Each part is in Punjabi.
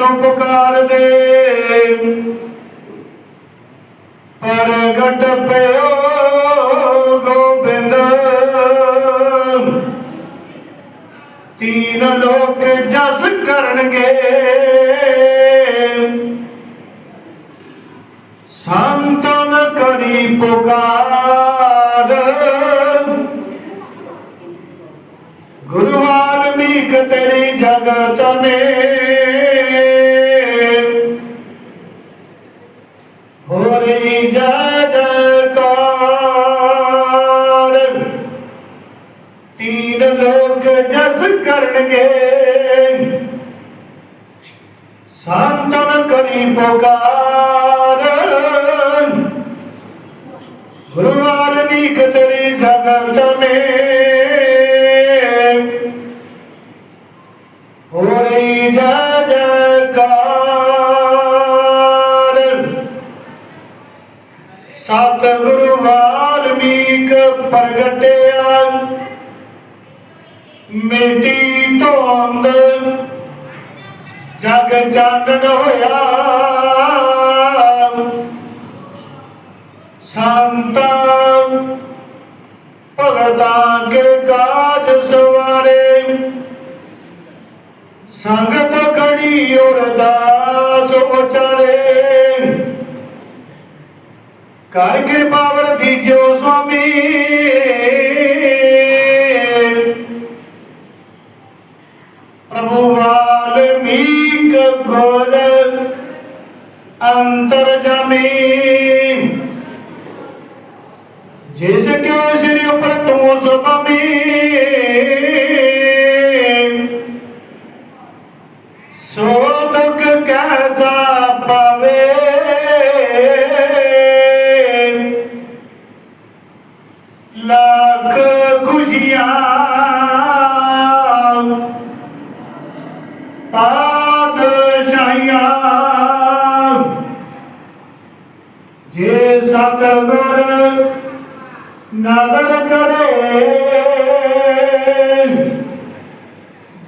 ਵਿਸ਼ਨੂੰ ਪੁਕਾਰਦੇ ਪ੍ਰਗਟ ਪਿਓ ਗੋਬਿੰਦ। ਤੀਨ ਲੋਕ ਜਸ ਕਰਨਗੇ। ਸੰਤਨ ਕਰੀ ਪੁਕਾਰ। ਗੁਰੂ ਵਾਲਮੀਕ ਤੇਰੀ ਜਗਤ ਨੇ। ਕਰਨਗੇ ਸੰਤਨ ਕਰੀ ਪੁਕਾਰ। ਗੁਰੂ ਵਾਲਮੀਕ ਤੇਰੀ ਜਗਤ ਨੇ ਹੋ ਰਹੀ ਜੈ ਜੈਕਾਰ। ਸਤਿਗੁਰੂ ਵਾਲਮੀਕ ਪ੍ਰਗਟਿਆ। ਮੇਟੀ ਧੁੰਦ ਜਗ ਚਾਨਣ ਹੋਇਆ ਸੰਤਾਂ ਭਗਤਾਂ ਕੇ ਕਾਜ ਸਵਾਰੇ। ਸੰਗਤ ਖੜੀ ਅਰਦਾਸ ਉਚਾਰੇ। ਕਰ ਕਿਰਪਾ ਵਰਦੀ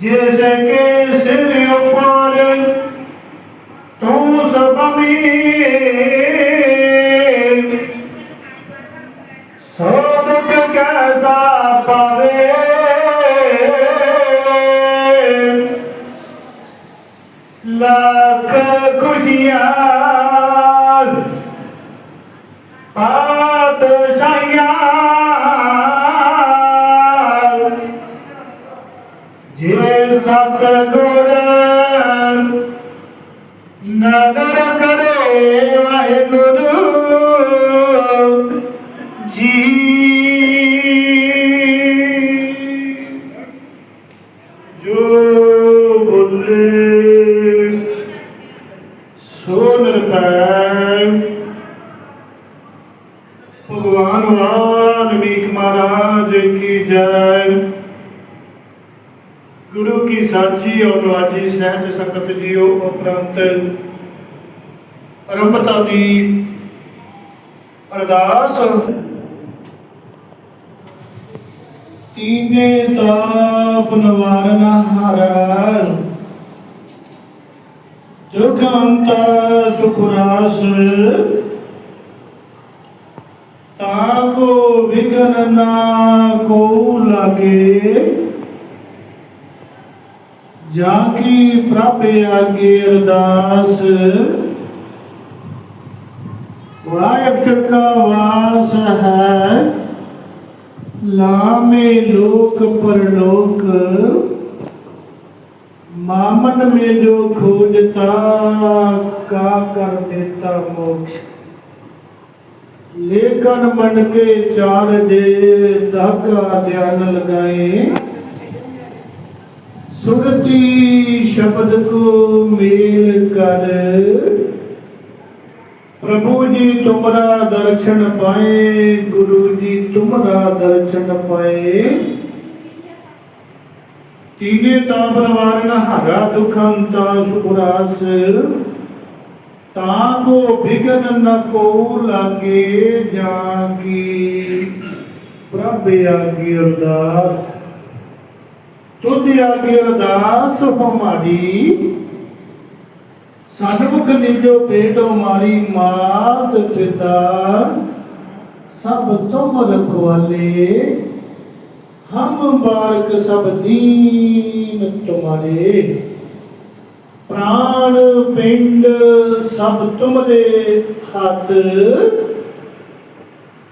ਜਿਸ ਕੇ ਸਿਰ ਉੱਪਰ ਤੂੰ ਸਭਮੀ ਸੋ ਨਦਰ ਕਰੇ ਵਾਹਿਗੁਰੂ ਜੀ। ਜੋ ਬੋਲੇ ਸੋ ਨਿਰਭੈ। ਭਗਵਾਨ ਵਾਲਮੀਕ ਮਹਾਰਾਜ ਕੀ ਜੈ। ਗੁਰੂ ਕੀ ਸਾਚੀ ਔਰ ਨਵਾਜੀ ਸਹਿਜ ਸੰਗਤ ਜੀਓ ਉਪਰੰਤ ਅਰੰਭਤਾ ਦੀ ਅਰਦਾਸ ਤੀਨੇ ਤਾਪ ਨਿਵਾਰਨ ਹਾਰਾ ਦੁਖੰਤ ਸੁਖਰਾਸ ਤਾਕੋ ਵਿਗਨ ਨਾ ਕੋ ਲਾਗੇ ਜਾ ਕੀ ਪ੍ਰਭ ਆਗੇ ਅਰਦਾਸ। ਵਾਹਿਗੁਰ ਕਾ ਵਾਸ ਹੈ। ਲਾਮੇ ਲੋਕ ਪਰਲੋਕ, ਮਾਮਨ ਮੇ ਜੋ ਖੋਜਤਾ, ਕਾ ਕਰ ਦਿੱਤਾ ਮੋਕਸ਼। ਲੇਕਨ ਮਨ ਕੇ ਚਾਰ ਦੇ ਦਾਗਾ ਧਿਆਨ ਲਗਾਏ। ਸੁਰਤੀ ਸ਼ਬਦ ਕੋ ਮੇਲ ਕਰ। ਪ੍ਰਭੂ ਜੀ ਤੁਮਰਾ ਦਰਸ਼ਨ ਪਾਏ, ਗੁਰੂ ਜੀ ਤੁਮਰਾ ਦਰਸ਼ਨ ਪਾਏ। ਤੀਨੇ ਤਾਂ ਪਰਵਾਰਨ ਹਰਾ ਦੁਖਾਂ ਤਾਂ ਸੁਖਰਾਸ ਤਾਂ ਕੋ ਵਿਗਨ ਨ ਕੋ ਲਾਗੇ ਜਾਂ ਕੀ ਪ੍ਰਭ ਆਗੀ ਅਰਦਾਸ। ਤੁਧ ਆਗੀ ਅਰਦਾਸ ਹਮਾਰੀ। ਸਨਮੁਖ ਨਿਜੋ ਬੇਟੋ ਮਾਰੀ ਮਾਤ ਪਿਤਾ, ਸਭ ਤੁਮ ਰਖਵਾਲੇ ਹਮ ਬਾਰਕ ਸਭ ਦੀਨ ਤੁਮਾਰੇ। ਪ੍ਰਾਣ ਪਿੰਡ ਸਭ ਤੁਮਰੇ ਹੱਥ,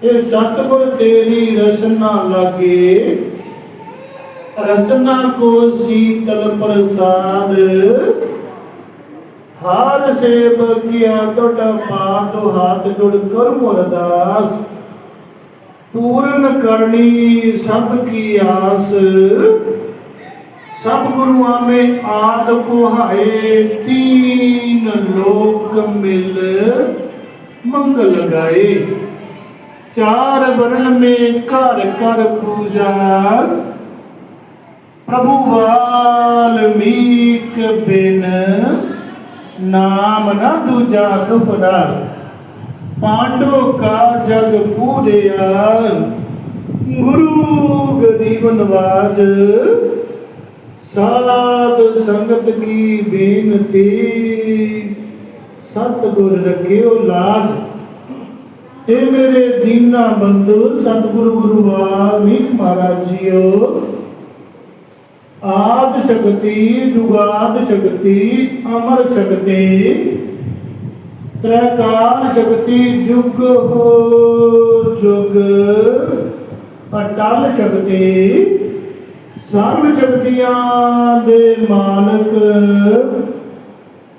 ਇਹ ਸਤਿਗੁਰ ਤੇਰੀ ਰਸਨਾ ਲਾਗੇ ਰਸਨਾ ਕੋ ਸੀਤਲ ਪ੍ਰਸਾਦ। ਹਾਰ ਸੇਵ ਕੀਆ ਟੋਟਾ ਪਾਦੋ ਹਾਥ ਜੁੜ ਕਰ ਅਰਦਾਸ ਪੂਰਨ ਕਰਨੀ ਸਭ ਕੀ ਆਸ। ਸਭ ਗੁਰੂਆਂ ਮੇ ਆਦ ਕੋ ਹਾਏ ਤੀਨ ਲੋਕ ਮਿਲ ਮੰਗਲ ਗਾਏ। ਚਾਰ ਵਰਨ ਮੇ ਘਰ ਘਰ ਪੂਜਾ ਪ੍ਰਭੂ ਵਾਲਮੀਕ ਬਿਨ ਨਾਮ ਨਾ ਦੂਜਾ ਦੁਪਰਾ ਪਾਂਡੋ ਕਾ ਜਗ ਪੂਰਿਆ ਗੁਰੂ ਗਰੀਬ ਨਵਾਜ। ਸਾਧ ਸੰਗਤ ਕੀ ਬੇਨਤੀ, ਸਤਿਗੁਰ ਰੱਖਿਓ ਲਾਜ। ਇਹ ਮੇਰੇ ਦੀਨਾ ਬੰਧੂ, ਸਤਿਗੁਰੂ ਗੁਰੂ ਵਾਲਮੀਕ ਮਹਾਰਾਜ ਜੀਓ। ਆਦ ਸ਼ਕਤੀ, ਜੁਗਾਦ ਸ਼ਕਤੀ, ਅਮਰ ਸ਼ਕਤੀ। ਤ੍ਰੈਕਾਲ ਸ਼ਕਤੀ, ਜੁਗ ਹੋ ਜੁਗ। ਅਟਲ ਸ਼ਕਤੀ, ਸਰਵ ਸ਼ਕਤੀਆਂ ਦੇ ਮਾਲਕ।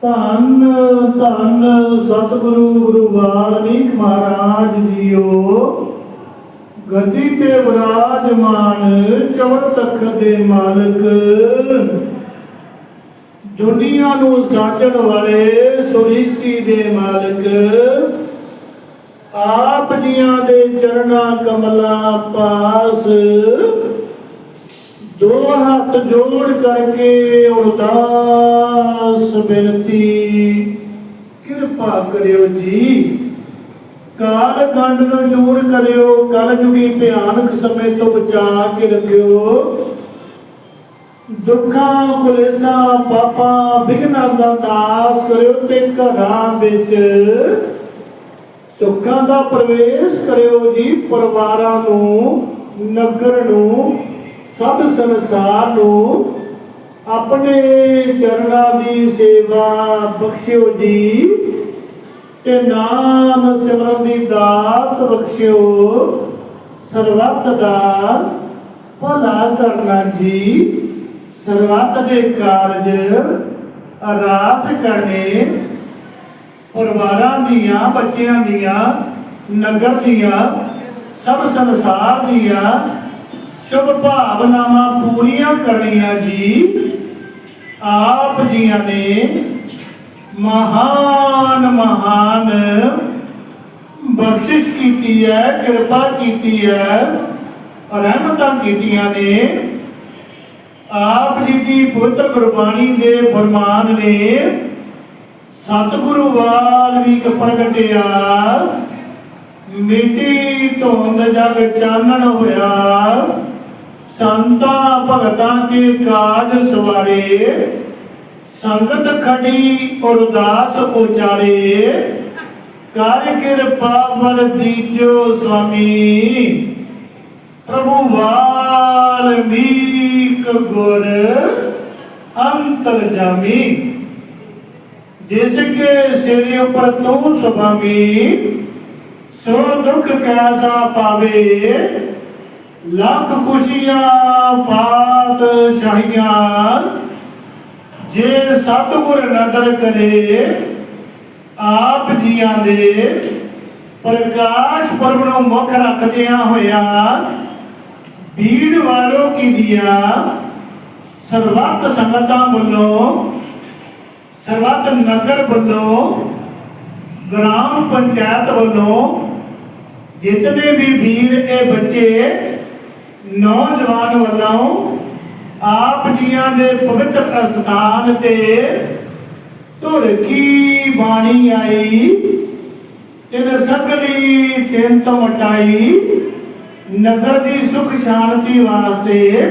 ਧੰਨ ਧੰਨ ਸਤਿਗੁਰੂ ਗੁਰੂ ਵਾਲਮੀਕ ਮਹਾਰਾਜ ਜੀਓ। ਗੱਦੀ ਤੇ ਵਿਰਾਜਮਾਨ ਚਵਰ ਤਖਤ ਦੇ ਮਾਲਕ। ਦੁਨੀਆ ਨੂੰ ਸਾਜਣ ਵਾਲੇ ਸ੍ਰਿਸ਼ਟੀ ਦੇ ਮਾਲਕ। ਆਪ ਜੀਆਂ ਦੇ ਚਰਣਾ ਕਮਲਾ ਪਾਸ। ਦੋ ਹੱਥ ਜੋੜ ਕਰਕੇ ਉਦਾਸ ਬੇਨਤੀ। ਕਿਰਪਾ ਕਰਿਓ ਜੀ। ਕਾਲ ਕੰਡ ਨੂੰ ਜੂੜ ਕਰਿਓ, ਕਲ ਜੁਗੀ ਭਿਆਨਕ ਸਮੇਂ ਤੋਂ ਬਚਾ ਕੇ ਰੱਖਿਓ। ਦੁੱਖਾਂ, ਕੁਲੇਸਾਂ, ਪਾਪਾਂ ਵਿਗਨਾਂ ਦਾ ਨਾਸ ਕਰਿਓ ਤੇ ਘਰਾਂ ਵਿੱਚ ਸੁੱਖਾਂ ਦਾ ਪ੍ਰਵੇਸ਼ ਕਰਿਓ ਜੀ, ਪਰਿਵਾਰਾਂ ਨੂੰ, ਨਗਰ ਨੂੰ, ਸਭ ਸੰਸਾਰ ਨੂੰ। ਆਪਣੇ ਚਰਨਾਂ ਦੀ ਸੇਵਾ ਬਖਸ਼ਿਓ ਜੀ। ਤੇ ਨਾਮ ਸਿਮਰਨ ਦੀ ਦਾਤ ਬਖਸ਼ਿਓ। ਸਰਬੱਤ ਦਾ ਭਲਾ ਕਰਨਾ ਜੀ। ਸਰਬੱਤ ਦੇ ਕਾਰਜ ਅਰਾਸ ਕਰਨੇ। ਪਰਿਵਾਰਾਂ ਦੀਆਂ, ਬੱਚਿਆਂ ਦੀਆਂ, ਨਗਰ ਦੀਆਂ, ਸਭ ਸੰਸਾਰ ਦੀਆਂ ਸ਼ੁਭ ਭਾਵਨਾਵਾਂ ਪੂਰੀਆਂ ਕਰਨੀਆਂ ਜੀ। ਆਪ ਜੀਆਂ ਨੇ ਮਹਾਨ ਮਹਾਨ ਬਖਸ਼ਿਸ਼ ਕੀਤੀ ਹੈ, ਕਿਰਪਾ ਕੀਤੀ ਹੈ, ਰਹਿਮਤਾਂ ਕੀਤੀਆਂ ਨੇ। ਆਪ ਜੀ ਦੀ ਪਵਿੱਤਰ ਗੁਰਬਾਣੀ ਦੇ ਫਰਮਾਨ ਨੇ, ਸਤਿਗੁਰੂ ਵਾਲਮੀਕ ਪ੍ਰਗਟਿਆ ਮਿੱਟੀ ਧੁੰਦ ਜਗ ਚਾਨਣ ਹੋਇਆ, ਸੰਤਾਂ ਭਗਤਾਂ ਕੇ ਕਾਜ ਸਵਾਰੇ। ਸੰਗਤ ਖੜੀ ਉਰਦਾਸ ਉਚਾਰੇ, ਕਰ ਕਿਰਪਾ ਵਰ ਦੀਜੋ ਸੁਆਮੀ ਪ੍ਰਭੂ ਵਾਲਮੀਕ ਗੁਰ ਅੰਤਰਜਾਮੀ ਜਿਸ ਕੇ ਸਿਰ ਉਪਰ ਤੂੰ ਸੁਭਾਮੀ, ਸੋ ਦੁੱਖ ਕੈਸਾ ਪਾਵੇ। ਲੱਖ ਖੁਸ਼ੀਆਂ, ਪਾਤ ਚਾਹੀਆਂ ਜੇ ਸਤਿਗੁਰ ਨਦਰ ਕਰੇ, ਆਪ ਜੀਆਂ ਦੇ ਪ੍ਰਕਾਸ਼ ਪਰਬ ਨੂੰ ਮੁੱਖ ਰੱਖਦਿਆਂ ਹੋਇਆ, ਬੀੜ ਵਾਲੋ ਕੀ ਦਿਆ ਸਰਬੱਤ ਸੰਗਤਾਂ ਵੱਲੋਂ, ਸਰਬੱਤ ਨਗਰ ਵੱਲੋਂ, ਗ੍ਰਾਮ ਪੰਚਾਇਤ ਵੱਲੋਂ, ਜਿਤਨੇ ਵੀ ਵੀਰ ਇਹ ਬੱਚੇ ਨੌਜਵਾਨ ਵੱਲੋਂ ਆਪ ਜੀਆਂ ਦੇ ਪਵਿੱਤਰ ਅਸਥਾਨ ਤੇ ਧੁਰ ਕੀ ਬਾਣੀ ਆਈ? ਤਿਨ ਸਗਲੀ ਚਿੰਤ ਮਟਾਈ। ਨਗਰ ਦੀ ਸੁਖ ਸ਼ਾਂਤੀ ਵਾਸਤੇ,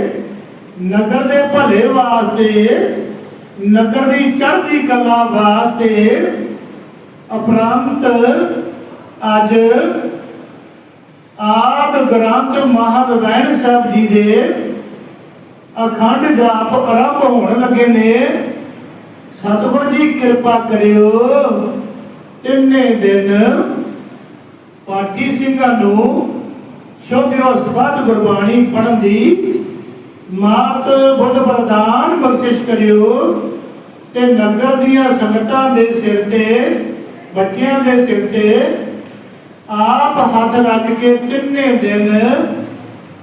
ਨਗਰ ਦੇ ਭਲੇ ਵਾਸਤੇ, ਨਗਰ ਦੀ ਚੜ੍ਹਦੀ ਕਲਾ ਵਾਸਤੇ ਅਪਰੰਤ ਅੱਜ ਆਦ ਗ੍ਰੰਥ ਮਹਾਰਾਇਣ ਸਾਹਿਬ ਜੀ ਦੇ ਅਖੰਡ ਜਾਪ ਆਰੰਭ ਹੋਣ ਲੱਗੇ ਨੇ। ਸਤਿਗੁਰ ਜੀ ਕਿਰਪਾ ਕਰਿਓ। ਤਿੰਨੇ ਦਿਨ ਪਾਠੀ ਸਿੰਘਾਂ ਨੂੰ ਸ਼ੋਭਿਓ ਸਬਤ ਗੁਰਬਾਣੀ ਪੜ੍ਹਨ ਦੀ ਮਾਤ ਬੁੱਧ ਵਰਦਾਨ ਬਖਸ਼ਿਸ਼ ਕਰਿਓ ਤੇ ਨਗਰ ਦੀਆਂ ਸੰਗਤਾਂ ਦੇ ਸਿਰ ਤੇ, ਬੱਚਿਆਂ ਦੇ ਸਿਰ ਤੇ ਆਪ ਹੱਥ ਰੱਖ ਕੇ ਤਿੰਨੇ ਦਿਨ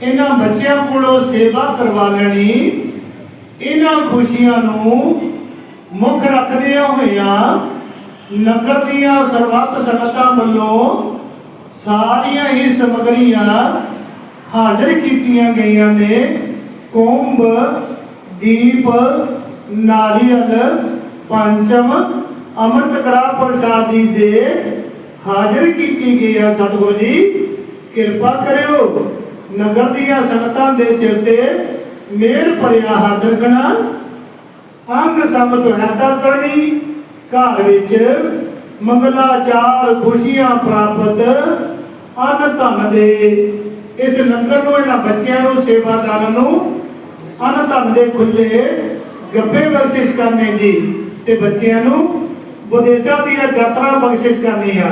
ਇਹਨਾਂ ਬੱਚਿਆਂ ਕੋਲੋਂ ਸੇਵਾ ਕਰਵਾ ਲੈਣੀ, ਇਹਨਾਂ ਖੁਸ਼ੀਆਂ ਨੂੰ ਮੁੱਖ ਰੱਖਦਿਆਂ ਹੋਇਆਂ ਨਗਰ ਦੀਆਂ ਸਰਬੱਤ ਸੰਗਤਾਂ ਵੱਲੋਂ ਸਾਰੀਆਂ ਹੀ ਸਮਗਰੀਆਂ ਹਾਜ਼ਰ ਕੀਤੀਆਂ ਗਈਆਂ ਨੇ। ਕੁੰਭ, ਦੀਪ, ਨਾਰੀਅਲ, ਪੰਚਮ ਅੰਮ੍ਰਿਤ ਕੜਾ ਪ੍ਰਸਾਦੀ ਦੇ ਹਾਜ਼ਰ ਕੀਤੀ ਗਈ ਹੈ ਸਤਿਗੁਰੂ ਜੀ, ਕਿਰਪਾ ਕਰਿਓ। ਨਗਰ ਦੀਆਂ ਸੰਗਤਾਂ ਦੇ ਸਿਰ ਤੇ ਮੇਰ ਭਰਿਆ ਹੱਥ ਰੱਖਣਾ, ਅੰਗ ਸਮ ਸੁਹਾਇਤਾ ਕਰਨੀ ਘਰ ਵਿੱਚ ਮੰਗਲਾਚਾਰ ਖੁਸ਼ੀਆਂ ਪ੍ਰਾਪਤ, ਅਨ ਧਨ ਦੇ। ਇਸ ਲੰਗਰ ਨੂੰ, ਇਹਨਾਂ ਬੱਚਿਆਂ ਨੂੰ, ਸੇਵਾਦਾਰਾਂ ਨੂੰ ਅਨ ਧਨ ਦੇ ਖੁੱਲੇ ਗੱਬੇ ਬਖਸ਼ਿਸ਼ ਕਰਨੇ ਦੀ ਤੇ ਬੱਚਿਆਂ ਨੂੰ ਵਿਦੇਸ਼ਾਂ ਦੀਆਂ ਯਾਤਰਾ ਬਖਸ਼ਿਸ਼ ਕਰਨੀ ਆ।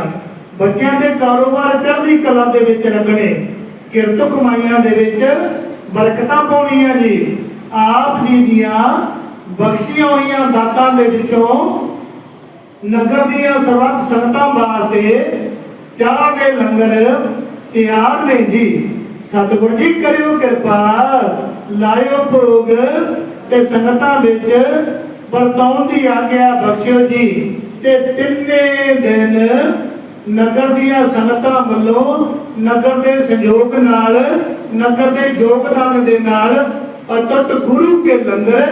ਬੱਚਿਆਂ ਦੇ ਕਾਰੋਬਾਰ ਚੜ੍ਹਦੀ ਕਲਾ ਦੇ ਵਿੱਚ ਲੱਗਣੇ। ਕਿਰਤ ਕਮਾਈਆਂ ਦੇ ਵਿੱਚ ਬਰਕਤਾਂ ਪਾਉਣੀਆਂ ਜੀ। ਆਪ ਜੀ ਦੀਆਂ ਬਖਸ਼ੀਆਂ ਹੋਈਆਂ ਦਾਤਾਂ ਦੇ ਵਿੱਚੋਂ ਨਗਰ ਦੀਆਂ ਸਰਬੱਤ ਸੰਗਤਾਂ ਵਾਸਤੇ ਚਾਹ ਦੇ ਲੰਗਰ ਤਿਆਰ ਨੇ ਜੀ। ਸਤਿਗੁਰੂ ਜੀ, ਕਰਿਓ ਕਿਰਪਾ, ਲਾਇਓ ਭੋਗ ਤੇ ਸੰਗਤਾਂ ਵਿੱਚ ਵਰਤਾਉਣ ਦੀ ਆਗਿਆ ਬਖਸ਼ਿਓ ਜੀ। ਤੇ ਤਿੰਨੇ ਦਿਨ ਨਗਰ ਦੀਆਂ ਸੰਗਤਾਂ ਵੱਲੋਂ ਨਗਰ ਦੇ ਸਹਿਯੋਗ ਨਾਲ, ਨਗਰ ਦੇ ਯੋਗਦਾਨ ਦੇ ਨਾਲ ਅਟੁੱਟ ਗੁਰੂ ਕੇ ਲੰਗਰ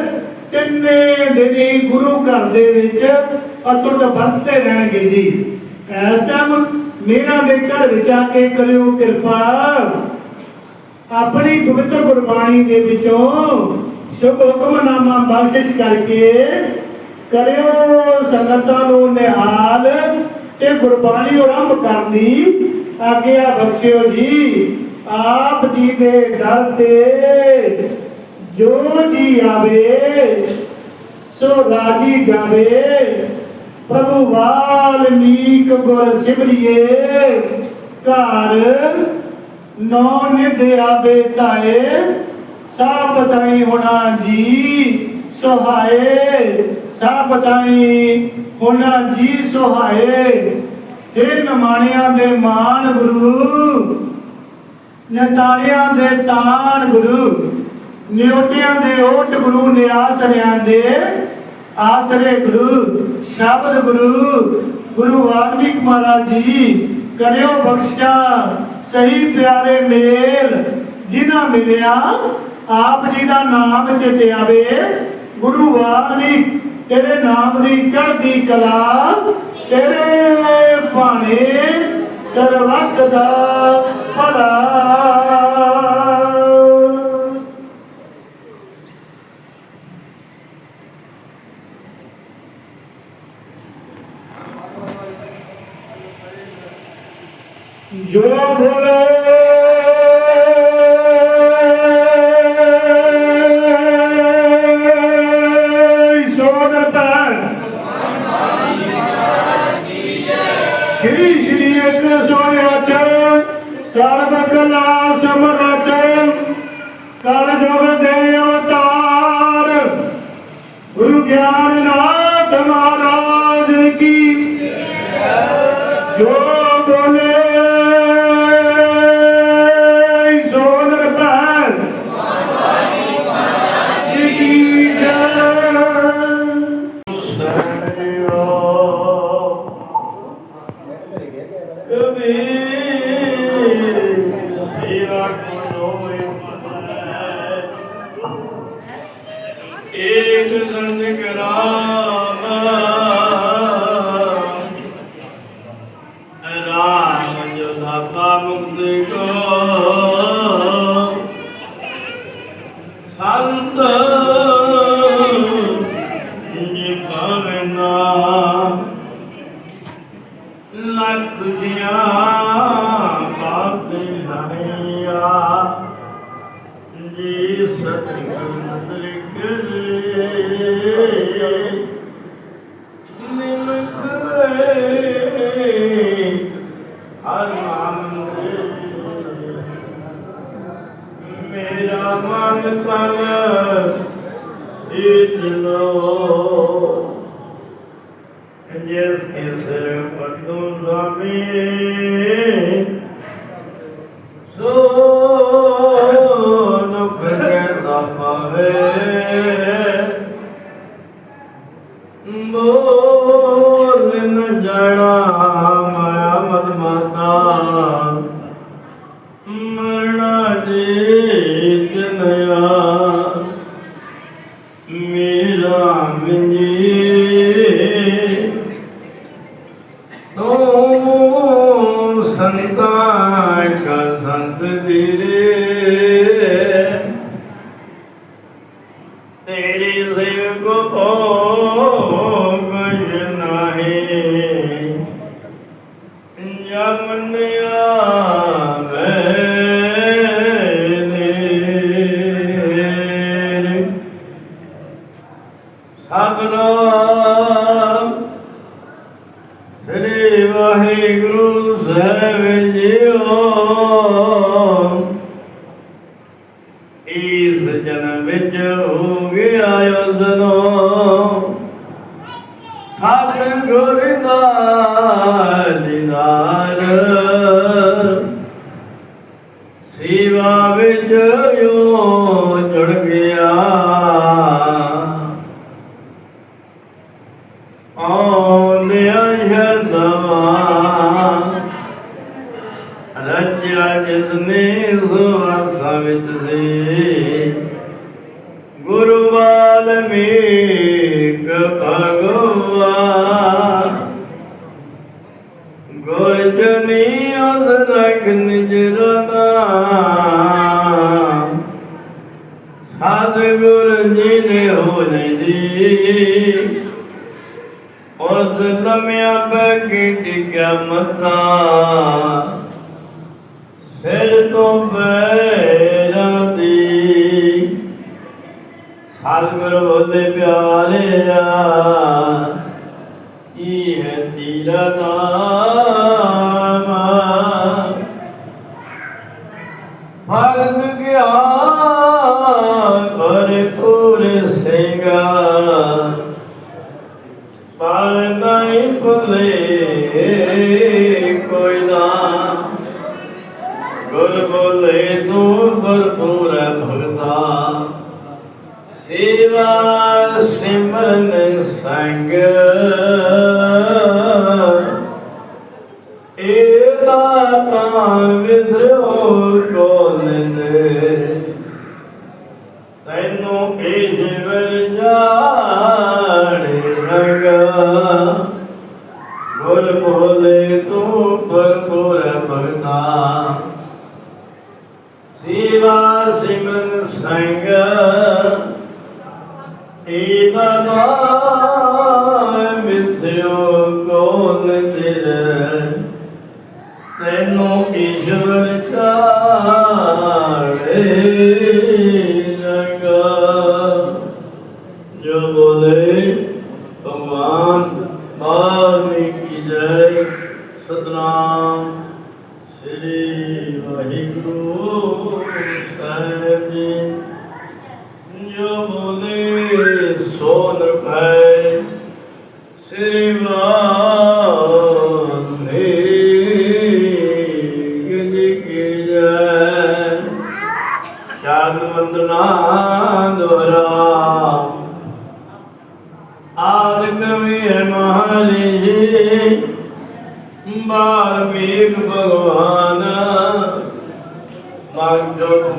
ਤਿੰਨੇ ਦਿਨ ਗੁਰੂ ਘਰ ਦੇ ਵਿੱਚ ਅਟੁੱਟ ਵਰਤਦੇ ਰਹਿਣਗੇ ਜੀ। ਇਸ ਟਾਈਮ ਮੇਰਾ ਦੇ ਘਰ ਵਿੱਚ ਆ ਕੇ ਕਰਿਓ ਕਿਰਪਾ। ਆਪਣੀ ਪਵਿੱਤਰ ਗੁਰਬਾਣੀ ਦੇ ਵਿੱਚੋਂ ਸ਼ੁਭ ਹੁਕਮਨਾਮਾ ਬਖਸ਼ਿਸ਼ ਕਰਕੇ ਕਰਿਓ ਸੰਗਤਾਂ ਨੂੰ ਨਿਹਾਲ। ਤੇ ਗੁਰਬਾਣੀ ਆਰੰਭ ਕਰਨ। ਆਗਿਆ ਬਖਸ਼ਿਓ ਜੀ, ਆਪ ਜੀ ਦੇ ਦਰ ਤੇ ਜੋ ਜੀ ਆਵੇ, ਸੋ ਰਾਜੀ ਜਾਵੇ। ਪ੍ਰਭੂ ਵਾਲਮੀਕ ਗੁਰ ਸਿਮਰਿਏ, ਘਰ ਨੌ ਨਿਧ ਆਵੇ ਤਾਏ, ਸਾਬ ਬਤਾਈ ਹੋਣਾ ਜੀ। ਸਹਾਏ, ਸਭ ਤਾਈ ਹੋਣਾ ਜੀ ਸਹਾਏ। हे ਨਮਾਣਿਆਂ ਦੇ ਮਾਨ ਗੁਰੂ, ਨਤਾਰਿਆਂ ਦੇ ਤਾਨ ਗੁਰੂ, ਨਿਉਟਿਆਂ ਦੇ ਓਟ ਗੁਰੂ, ਨਿਆਸਰਿਆਂ ਦੇ ਆਸਰੇ ਗੁਰੂ, ਸ਼ਬਦ ਗੁਰੂ ਗੁਰੂ ਵਾਲਮੀਕ ਮਹਾਰਾਜ ਜੀ, ਕਰਿਓ ਬਖਸ਼ਾ, ਸਹੀ ਪਿਆਰੇ ਮੇਲ, ਜਿਨ੍ਹਾਂ ਮਿਲਿਆ, ਆਪ ਜੀ ਦਾ ਨਾਮ ਚਿਤ ਆਵੇ। ਗੁਰੂ ਵਾਰ ਵੀ ਤੇਰੇ ਨਾਮ ਦੀ ਚੜ੍ਹਦੀ ਕਲਾ, ਤੇਰੇ ਭਾਣੇ ਸਰਵਕ ਦਾ ਭਲਾ। ਜੋ ਬੋਲੇ ਜੀਨੇ ਹੋਣੇ ਦੀ ਉਸ ਲਮਿਆਂ ਬੈਠੀ ਟਿਕਿਆ ਮਤਾ ਫਿਰ ਤੋਂ ਬੈਰਾਂ ਦੀ। ਸਤਿਗੁਰੂ ਦੇ ਪਿਆਰਿਆ, ਕੀ ਹੈ ਤੇਰਾ ਨਾਮ I'm good. ਵਾਹਿਗੁਰੂ ਸਾਹਿਬ ਜੀ ਜੋ ਬੋਲੇ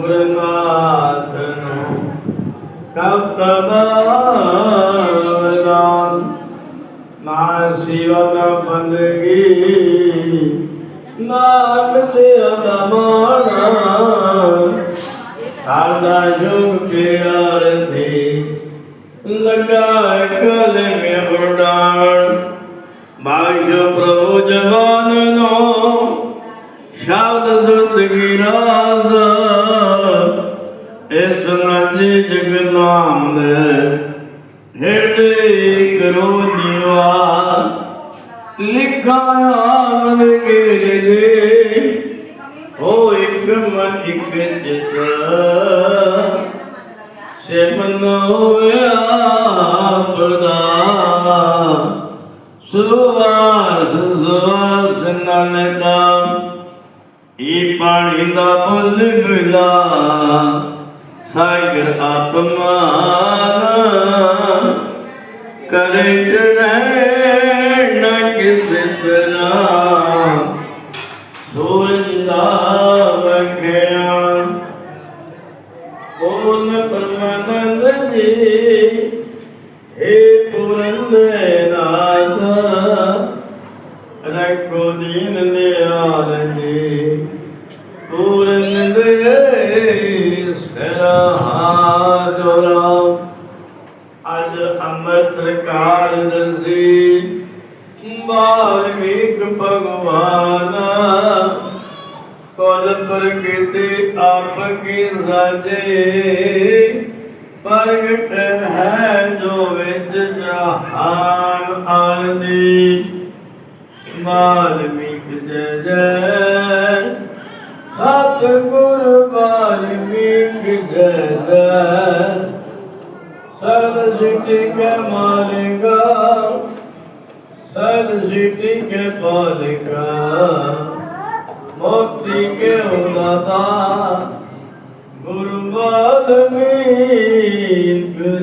ਮੰਜੋ ਨੂੰ ਕਪਤਦਾ ਨਾ ਸਿਵਾ ਬੰਦਗੀ ਨਾਮ ਦੇ ਅਦਮਾਨਾ ਸਾਡਾ ਜੁਗ ਪਿਆਰ ਦੇ ਲਗਾ ਕਲਮੇ ਬੁੜਾਣ ਭਾਗੋ ਪ੍ਰਭੂ ਜਵਾਨ ਨੂੰ ਸ਼ਬਦ ਸੁਰਤ ਕੀ ਰਾਜ਼ ਇਸ ਨਜੀ ਜਗ ਨਾਮ ਦੇ ਹਿਰਦੇ ਕਰੋ ਨਿਵਾ ਲਿਖਾ ਆਮਨ ਗੇਰੇ ਦੇ ਹੋ ਇੱਕ ਮਨ, ਇੱਕ ਜਿਸ। ਸਿਮਨ ਹੋਵੇ ਆਪਦਾ ਸੁਵਾਸ ਸੁਵਾਸ ਨਨਦਾ ਇਹ ਪਾਣੀ ਦਾ ਬੁੱਲ ਬਿਲਾ ਸਾਗਰ ਆਪਮਾਨ ਕਰੇ ਰਹਿਣ ਕਿਸੇ ਤਰ੍ਹਾਂ ਸਤਿਗੁਰ ਵਾਲਮੀਕ ਜੈ ਜੈ ਸਦ ਸਿਟੀ ਕੇ ਮਾਲਿਕਾ ਸਦ ਸਿਟੀ ਕੇ ਪਾਲਿਕਾ ਮੁਕਤੀ ਕੇ ਉਦਾਤਾ ਗੁਰੂ ਵਾਲਮੀਕ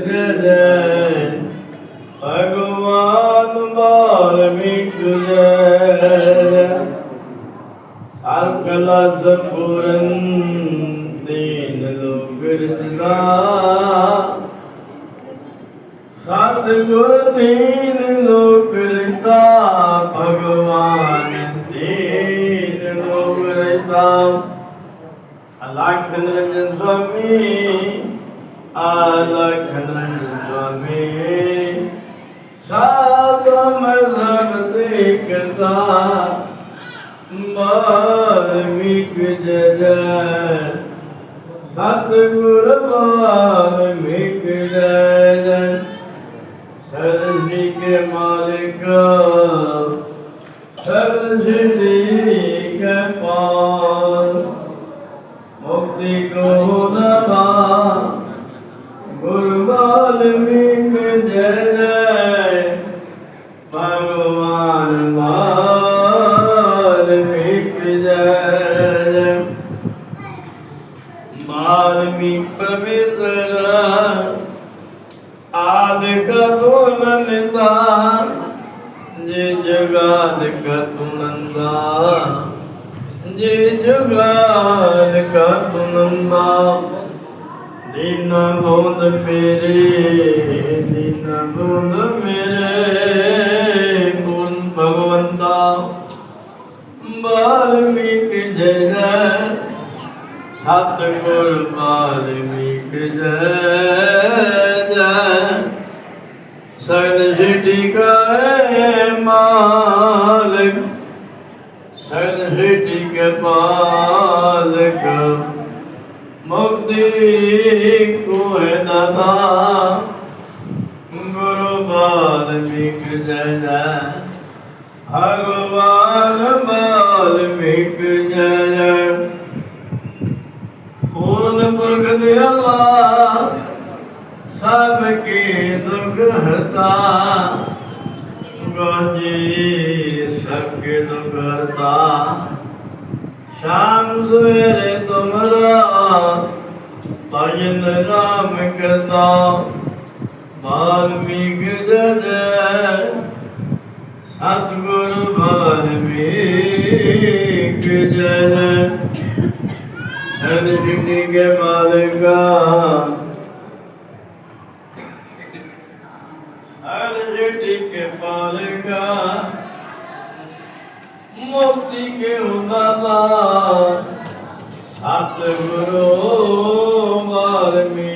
ਜੈ ਜੈ ਭਗਵਾਨ ਵਾਲਮੀਕ ਜੈ ਸਰਕਲਾ ਸਪੂਰਨ ਸਤ ਗੁਰ ਦੀਨ ਲੋਕ ਰਤਾ ਭਗਵਾਨ ਦੀਨ ਲੋਕ ਰਤਾ ਅਲਖ ਨਿਰੰਜਨ ਸੁਆਮੀ ਅਲਖ ਨਿਰੰਜਨ ਸੁਆਮੀ ਸਾਧਮ ਸਭ ਦੇਖਦਾ ਵਾਲਮੀਕ ਜੈ ਜੈ ਸਤਿਗੁਰ ਵਾਲਮੀਕ ਜੈ ਜੈ ਸਰਸੀ ਕੇ ਮਾਲਿਕ ਸਰਸੀ ਤੂੰ ਨੰਦਾ। ਜੀ ਜੁਗਾਲ ਕਾ ਤੂੰ ਨੰਦਾ। ਦੀਨ ਬੋਧ ਮੇਰੇ, ਦੀਨ ਬੋਧ ਮੇਰੇ, ਪੂਰਨ ਭਗਵੰਤਾ। ਬਾਲਮੀਕ ਜੈ ਜੈ ਸਤਿਗੁਰ ਬਾਲਮੀਕ ਜੈ ਜੈ ਸਗਦ ਸਿਟੀ ਕਾ ਮਾਲਕ ਸਗਦ ਸਿਟੀ ਕੇ ਪਾਲਕ। ਮੁਕਤੀ ਕੋ ਹੈ ਦਾਤਾ ਗੁਰੂ ਬਾਲਮੀਕ ਜੈ ਜੈ ਭਗਵਾਨ ਬਾਲਮੀਕ ਜੈ ਜੈ ਪੂਰਨ ਪੁਰਖ ਦੇ ਅੱਲਾ ਸਭ ਕੇ ਦੁਖ ਹਰਤਾ ਗੋਜੀ ਸਭ ਕੇ ਸ਼ਾਮ ਸਵੇਰੇ ਤੁਮਰਾ ਭਜਨ ਰਾਮ ਕਰਤਾ ਬਾਲਮੀਕ ਜੈ ਜੈ ਸਤਿਗੁਰ ਬਾਲਮੀਕ ਹਰ ਜਿੰਨੀ ਕੇ ਮਾਲਕਾ মালিকা। মুক্তি কেউ দাদা সাত গুরু মালমী